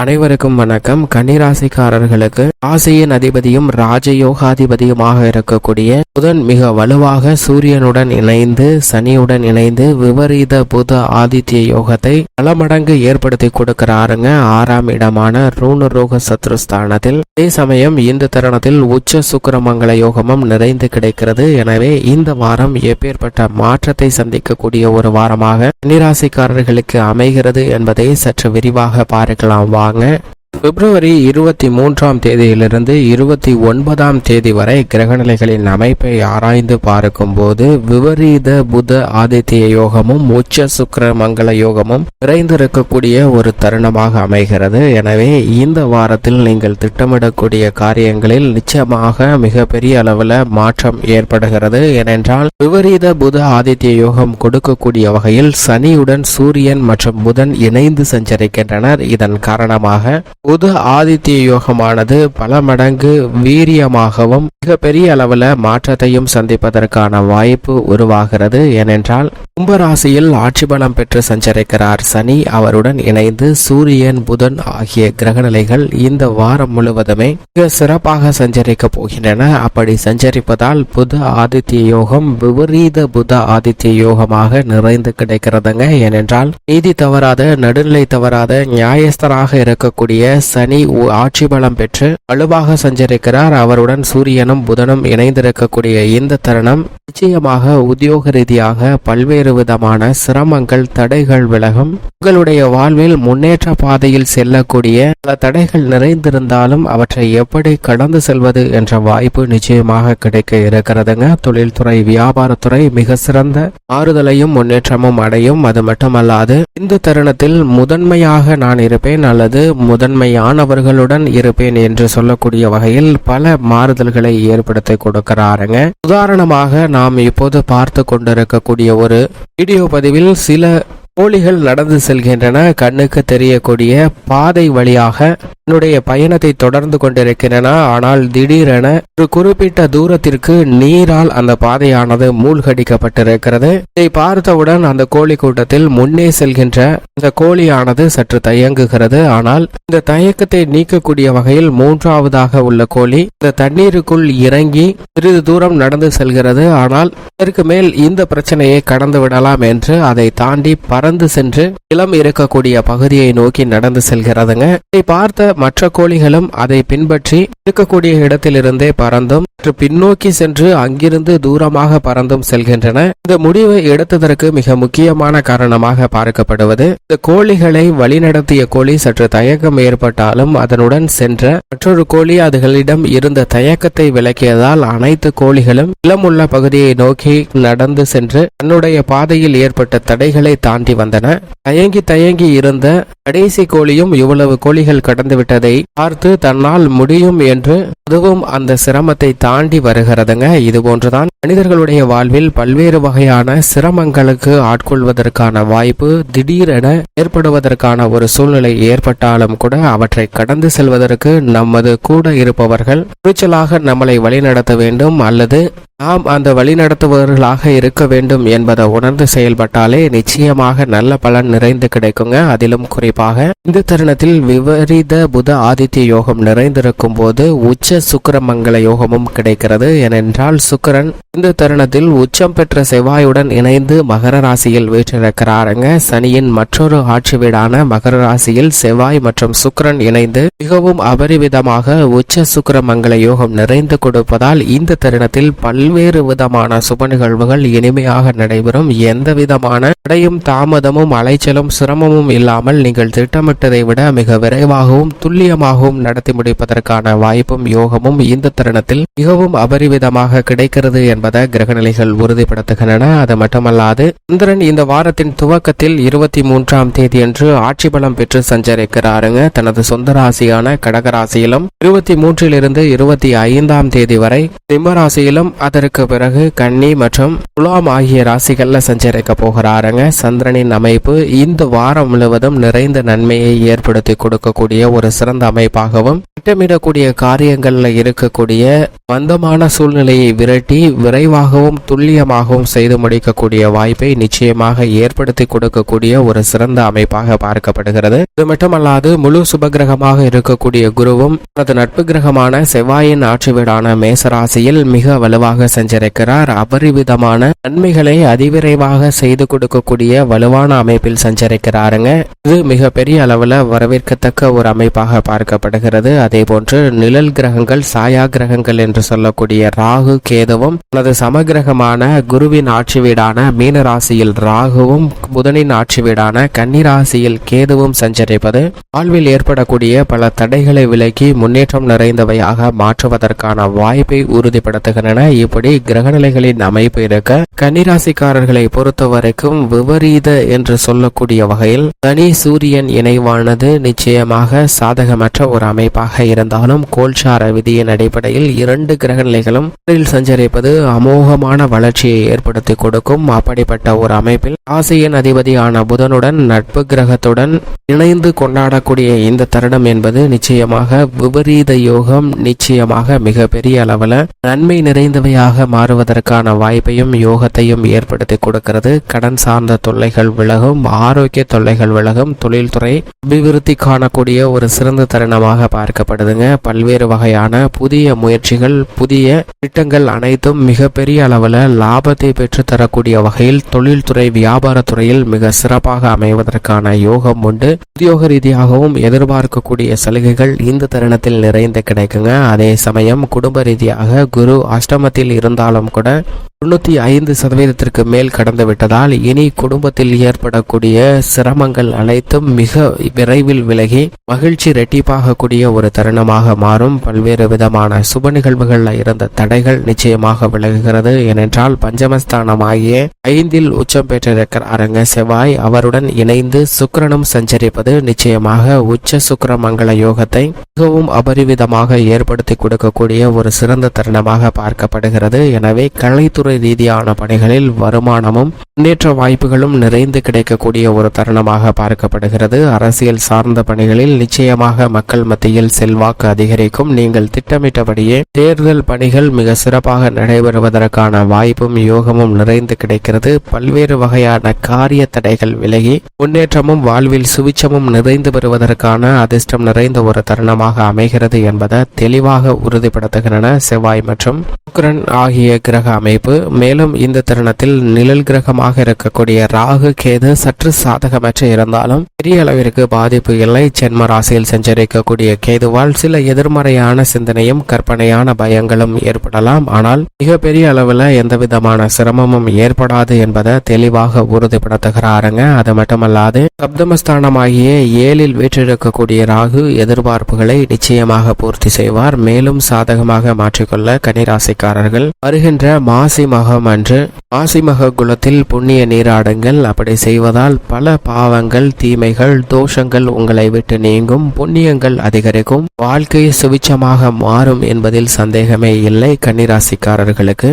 அனைவருக்கும் வணக்கம். கன்னிராசிக்காரர்களுக்கு ராசியின் அதிபதியும் ராஜயோகாதிபதியுமாக இருக்கக்கூடிய புதன் மிக வலுவாக சூரியனுடன் இணைந்து சனியுடன் இணைந்து விபரீத புத ஆதித்ய யோகத்தை பல மடங்கு ஏற்படுத்தி கொடுக்கிறாருங்க. ஆறாம் இடமான ரூணரோக சத்ருஸ்தானத்தில் அதே சமயம் இந்த தருணத்தில் உச்ச சுக்கிரமங்கல யோகமும் நிறைந்து கிடைக்கிறது. எனவே இந்த வாரம் எப்பேற்பட்ட மாற்றத்தை சந்திக்கக்கூடிய ஒரு வாரமாக கன்னிராசிக்காரர்களுக்கு அமைகிறது என்பதை சற்று விரிவாக பார்க்கலாம். างนะ பிப்ரவரி இருபத்தி மூன்றாம் தேதியிலிருந்து இருபத்தி ஒன்பதாம் தேதி வரை கிரகநிலைகளின் அமைப்பை ஆராய்ந்து பார்க்கும்போது விபரீத புத ஆதித்ய யோகமும் உச்ச சுக்கர மங்கள யோகமும் விரைந்திருக்கக்கூடிய ஒரு தருணமாக அமைகிறது. எனவே இந்த வாரத்தில் நீங்கள் திட்டமிடக்கூடிய காரியங்களில் நிச்சயமாக மிகப்பெரிய அளவில் மாற்றம் ஏற்படுகிறது. ஏனென்றால் விபரீத புத ஆதித்ய யோகம் கொடுக்கக்கூடிய வகையில் சனியுடன் சூரியன் மற்றும் புதன் இணைந்து சஞ்சரிக்கின்றனர். இதன் காரணமாக புது ஆதித்ய யோகமானது பல மடங்கு வீரியமாகவும் மிகப்பெரிய அளவில் மாற்றத்தையும் சந்திப்பதற்கான வாய்ப்பு உருவாகிறது. ஏனென்றால் கும்பராசியில் ஆட்சி பலம் பெற்று சஞ்சரிக்கிறார் சனி. அவருடன் இணைந்து சூரியன் புதன் ஆகிய கிரகநிலைகள் இந்த வாரம் முழுவதுமே மிக சிறப்பாக சஞ்சரிக்க போகின்றன. அப்படி சஞ்சரிப்பதால் புத ஆதித்ய யோகம் விபரீத புத ஆதித்ய யோகமாக நிறைந்து கிடைக்கிறதுங்க. ஏனென்றால் நீதி தவறாத நடுநிலை தவறாத நியாயஸ்தராக இருக்கக்கூடிய சனி ஆட்சி பலம் பெற்று வலுவாக சஞ்சரிக்கிறார். அவருடன் சூரியனும் புதனும் இணைந்திருக்கக்கூடிய இந்த தருணம் நிச்சயமாக உத்தியோக ரீதியாக பல்வேறு விதமான சிரமங்கள் தடைகள் விலகும். உங்களுடைய வாழ்வில் முன்னேற்ற பாதையில் செல்லக்கூடிய பல தடைகள் நிறைந்திருந்தாலும் அவற்றை எப்படி கடந்து செல்வது என்ற வாய்ப்பு நிச்சயமாக கிடைக்க இருக்கிறதுங்க. தொழில்துறை வியாபாரத்துறை மிக சிறந்த ஆறுதலையும் முன்னேற்றமும் அடையும். அது மட்டுமல்லாது இந்த தருணத்தில் முதன்மையாக நான் இருப்பேன் அல்லது முதன்மையானவர்களுடன் இருப்பேன் என்று சொல்லக்கூடிய வகையில் பல மாறுதல்களை ஏற்படுத்தி கொடுக்கிறாருங்க. உதாரணமாக நாம் இப்போது பார்த்து கொண்டிருக்கக்கூடிய ஒரு வீடியோ பதிவில் சில கோழிகள் நடந்து செல்கின்றன. கண்ணுக்கு தெரியக்கூடிய பாதை வழியாக தன்னுடைய பயணத்தை தொடர்ந்து கொண்டிருக்கின்றன. ஆனால் திடீரென ஒரு குறிப்பிட்ட தூரத்திற்கு நீரால் அந்த பாதையானது மூழ்கடிக்கப்பட்டிருக்கிறது. இதை பார்த்தவுடன் அந்த கோழி கூட்டத்தில் முன்னே செல்கின்ற இந்த கோழியானது சற்று தயங்குகிறது. ஆனால் இந்த தயக்கத்தை நீக்கக்கூடிய வகையில் மூன்றாவதாக உள்ள கோழி இந்த தண்ணீருக்குள் இறங்கி சிறிது தூரம் நடந்து செல்கிறது. ஆனால் இதற்கு மேல் இந்த பிரச்சனையை கடந்து விடலாம் என்று அதை தாண்டி பறந்து சென்று இளம் இருக்கக்கூடிய பகுதியை நோக்கி நடந்து செல்கிறதுங்க. இதை பார்த்த மற்ற கோழிகளும் அதை பின்பற்றி இருக்கக்கூடிய இடத்திலிருந்தே பறந்தும் சற்று பின்னோக்கி சென்று அங்கிருந்து தூரமாக பறந்தும் செல்கின்றன. இந்த முடிவை எடுத்ததற்கு மிக முக்கியமான காரணமாக பார்க்கப்படுவது இந்த கோழிகளை வழிநடத்திய கோழி சற்று தயக்கம் ஏற்பட்டாலும் அதனுடன் சென்ற மற்றொரு கோழி அதுகளிடம் இருந்த தயக்கத்தை விளக்கியதால் அனைத்து கோழிகளும் இளமுள்ள பகுதியை நோக்கி நடந்து சென்று தன்னுடைய பாதையில் ஏற்பட்ட தடைகளை தாண்டி வந்தன. தயங்கி தயங்கி இருந்த கடைசி கோழியும் இவ்வளவு கோழிகள் கடந்து விட்டதை பார்த்து தன்னால் முடியும் என்று அதுவும் அந்த சிரமத்தை தாண்டி தாண்டி வருகிறதுங்க. இது போன்றுதான் மனிதர்களுடைய வாழ்வில் பல்வேறு வகையான சிரமங்களுக்கு ஆட்கொள்வதற்கான வாய்ப்பு திடீரென ஏற்படுவதற்கான ஒரு சூழ்நிலை ஏற்பட்டாலும் கூட அவற்றை கடந்து செல்வதற்கு நமது கூட இருப்பவர்கள் துணிச்சலாக நம்மளை வழிநடத்த வேண்டும் அல்லது நாம் அந்த வழிநடத்துபவர்களாக இருக்க வேண்டும் என்பதை உணர்ந்து செயல்பட்டாலே நிச்சயமாக நல்ல பலன் நிறைந்து கிடைக்குங்க. அதிலும் குறிப்பாக இந்த தருணத்தில் விபரீத புத ஆதித்ய யோகம் நிறைந்திருக்கும் போது உச்ச சுக்கிரமங்கல யோகமும் கிடைக்கிறது. ஏனென்றால் சுக்கிரன் இந்த தருணத்தில் உச்சம் பெற்ற செவ்வாயுடன் இணைந்து மகர ராசியில் வீற்றிருக்கிறாருங்க. சனியின் மற்றொரு ஆட்சி வீடான மகர ராசியில் செவ்வாய் மற்றும் சுக்கிரன் இணைந்து மிகவும் அபரிவிதமாக உச்ச சுக்கிரமங்கல யோகம் நிறைந்து கொடுப்பதால் இந்த தருணத்தில் பல்வேறு விதமான சுப நிகழ்வுகள் இனிமையாக நடைபெறும். எந்த விதமான தடையும் தாமதமும் அலைச்சலும் சிரமமும் இல்லாமல் நீங்கள் திட்டமிட்டதை விட மிக விரைவாகவும் துல்லியமாகவும் நடத்தி முடிப்பதற்கான வாய்ப்பும் யோகமும் இந்த தருணத்தில் மிகவும் அபரிவிதமாக கிடைக்கிறது என்பதை கிரகநிலைகள் உறுதிப்படுத்துகின்றன. அது மட்டுமல்லாது சந்திரன் இந்த வாரத்தின் துவக்கத்தில் இருபத்தி மூன்றாம் தேதியன்று ஆட்சி பலம் பெற்று சஞ்சரிக்கிறாருங்க. தனது சொந்த ராசியான கடகராசியிலும் இருபத்தி மூன்றிலிருந்து இருபத்தி ஐந்தாம் தேதி வரை சிம்மராசியிலும் அதற்கு பிறகு கன்னி மற்றும் துலாம் ஆகிய ராசிகள்ல சஞ்சரிக்க போகிறாருங்க. சந்திரனின் அமைப்பு இந்த வாரம் முழுவதும் நிறைந்த நன்மையை ஏற்படுத்தி கொடுக்கக்கூடிய ஒரு சிறந்த அமைப்பாகவும் திட்டமிடக்கூடிய காரியங்கள்ல இருக்கக்கூடிய மந்தமான சூழ்நிலையை விரட்டி விரைவாகவும் துல்லியமாகவும் செய்து முடிக்கக்கூடிய வாய்ப்பை நிச்சயமாக ஏற்படுத்தி கொடுக்கக்கூடிய ஒரு சிறந்த அமைப்பாக பார்க்கப்படுகிறது. இது மட்டுமல்லாது முழு சுபகிரகமாக இருக்கக்கூடிய குருவும் தனது நட்பு கிரகமான செவ்வாயின் ஆட்சி வீடான மேசராசியில் மிக வலுவாக சஞ்சரிக்கிறார். அபரிவிதமான நன்மைகளை அதிவிரைவாக செய்து கொடுக்கக்கூடிய வலுவான அமைப்பில் சஞ்சரிக்கிறாருங்க. இது மிக பெரிய அளவுல வரவேற்கத்தக்க ஒரு அமைப்பாக பார்க்கப்படுகிறது. அதே போன்று நிழல் கிரகங்கள் சாயா கிரகங்கள் என்று சொல்லக்கூடிய ராகு கேதுவும் தனது சமகிரகமான குருவின் ஆட்சி வீடான மீன ராசியில் ராகுவும் புதனின் ஆட்சி வீடான கன்னிராசியில் கேதுவும் சஞ்சரிப்பது வாழ்வில் ஏற்படக்கூடிய பல தடைகளை விலக்கி முன்னேற்றம் நிறைந்தவையாக மாற்றுவதற்கான வாய்ப்பை உறுதிப்படுத்துகின்றன. இப்படி கிரகநிலைகளின் அமைப்பு இருக்க கன்னிராசிக்காரர்களை பொறுத்தவரைக்கும் விபரீத என்று சொல்லக்கூடிய வகையில் தனி சூரியன் இணைவானது நிச்சயமாக சாதகமற்ற ஒரு அமைப்பாக இருந்தாலும் கோல்சார விதியின் அடிப்படையில் இரண்டு கிரகநிலைகளும் சஞ்சரிப்பது அமோகமான வளர்ச்சியை ஏற்படுத்தி கொடுக்கும். அப்படிப்பட்ட ஒரு அமைப்பில் ராசியின் அதிபதியான புதனுடன் நட்பு கிரகத்துடன் இணைந்து கொண்டாடக்கூடிய இந்த தருணம் என்பது நிச்சயமாக விபரீத யோகம் நிச்சயமாக மிக பெரிய அளவில் நன்மை நிறைந்தவையாக மாறுவதற்கான வாய்ப்பையும் யோகத்தையும் ஏற்படுத்தி கொடுக்கிறது. கடன் சார்ந்த தொல்லைகள் விலகும் ஆரோக்கிய தொல்லைகள் விலகும். தொழில்துறை அபிவிருத்தி காணக்கூடிய ஒரு சிறந்த தருணமாக பார்க்கப்படுதுங்க. பல்வேறு வகையான புதிய முயற்சிகள் புதிய திட்டங்கள் அனைத்தும் மிகப்பெரிய அளவில் லாபத்தை பெற்று தரக்கூடிய வகையில் தொழில்துறை வியாபாரத்துறையில் மிக சிறப்பாக அமைவதற்கான யோகம் உண்டு. உத்தியோக ரீதியாகவும் எதிர்பார்க்கக்கூடிய சலுகைகள் இந்த தருணத்தில் நிறைந்து கிடைக்குங்க. அதே சமயம் குடும்ப ரீதியாக குரு அஷ்டமத்தில் இருந்தாலும் கூட தொண்ணூத்தி ஐந்து சதவீதத்திற்கு மேல் கடந்து விட்டதால் இனி குடும்பத்தில் ஏற்படக்கூடிய சிரமங்கள் அனைத்தும் மிக விரைவில் விலகி மகிழ்ச்சி ரெட்டிப்பாகக்கூடிய ஒரு தருணமாக மாறும். பல்வேறு விதமான சுப நிகழ்வுகளில் இருந்த தடைகள் நிச்சயமாக விலகுகிறது. ஏனென்றால் பஞ்சமஸ்தானமாகிய ஐந்தில் உச்சம் பெற்றிருக்கிறாருங்க செவ்வாய் அவருடன் இணைந்து சுக்கரனும் சஞ்சரிப்பது நிச்சயமாக உச்ச சுக்கர மங்கள யோகத்தை மிகவும் அபரிவிதமாக ஏற்படுத்தி கொடுக்கக்கூடிய ஒரு சிறந்த தருணமாக பார்க்கப்படுகிறது. எனவே கலைத்துறை ரீதியான பணிகளில் வருமானமும் முன்னேற்ற வாய்ப்புகளும் நிறைந்து கிடைக்கக்கூடிய ஒரு தருணமாக பார்க்கப்படுகிறது. அரசியல் சார்ந்த பணிகளில் நிச்சயமாக மக்கள் மத்தியில் செல்வாக்கு அதிகரிக்கும். நீங்கள் திட்டமிட்டபடியே தேர்தல் பணிகள் மிக சிறப்பாக நடைபெறுவதற்கான வாய்ப்பும் யோகமும் நிறைந்து கிடைக்கிறது. பல்வேறு வகையான காரிய தடைகள் விலகி முன்னேற்றமும் வாழ்வில் சுவிச்சமும் நிறைந்து பெறுவதற்கான அதிர்ஷ்டம் நிறைந்த ஒரு தருணமாக அமைகிறது என்பதை தெளிவாக உறுதிப்படுத்துகின்றன செவ்வாய் மற்றும் சுக்கிரன் ஆகிய கிரக அமைப்பு. மேலும் இந்த தருணத்தில் நிழல் கிரகமாக இருக்கக்கூடிய ராகு கேது சற்று சாதகமற்ற இருந்தாலும் பெரிய அளவிற்கு பாதிப்பு இல்லை. ஜென்ம ராசியில் சஞ்சரிக்கக்கூடிய கேதுவால் சில எதிர்மறையான சிந்தனையும் கற்பனையான பயங்களும் ஏற்படலாம். ஆனால் மிகப்பெரிய அளவில் எந்த விதமான சிரமமும் ஏற்படாது என்பதை தெளிவாக உறுதிப்படுத்துகிறாருங்க. அது மட்டுமல்லாது சப்தமஸ்தானமாகிய ஏழில் வீற்றிருக்கக்கூடிய ராகு எதிர்பார்ப்புகளை நிச்சயமாக பூர்த்தி செய்வார். மேலும் சாதகமாக மாற்றிக்கொள்ள கன்னிராசிக்காரர்கள் வருகின்ற மாசி மகம் அன்று மாசி மக குலத்தில் புண்ணிய நீராடுங்கள் அப்படி செய்வதால் பல பாவங்கள் தீமைகள் தோஷங்கள் உங்களை விட்டு நீங்கும் புண்ணியங்கள் அதிகரிக்கும் வாழ்க்கை சுவிச்சமாக மாறும் என்பதில் சந்தேகமே இல்லை கன்னிராசிக்காரர்களுக்கு.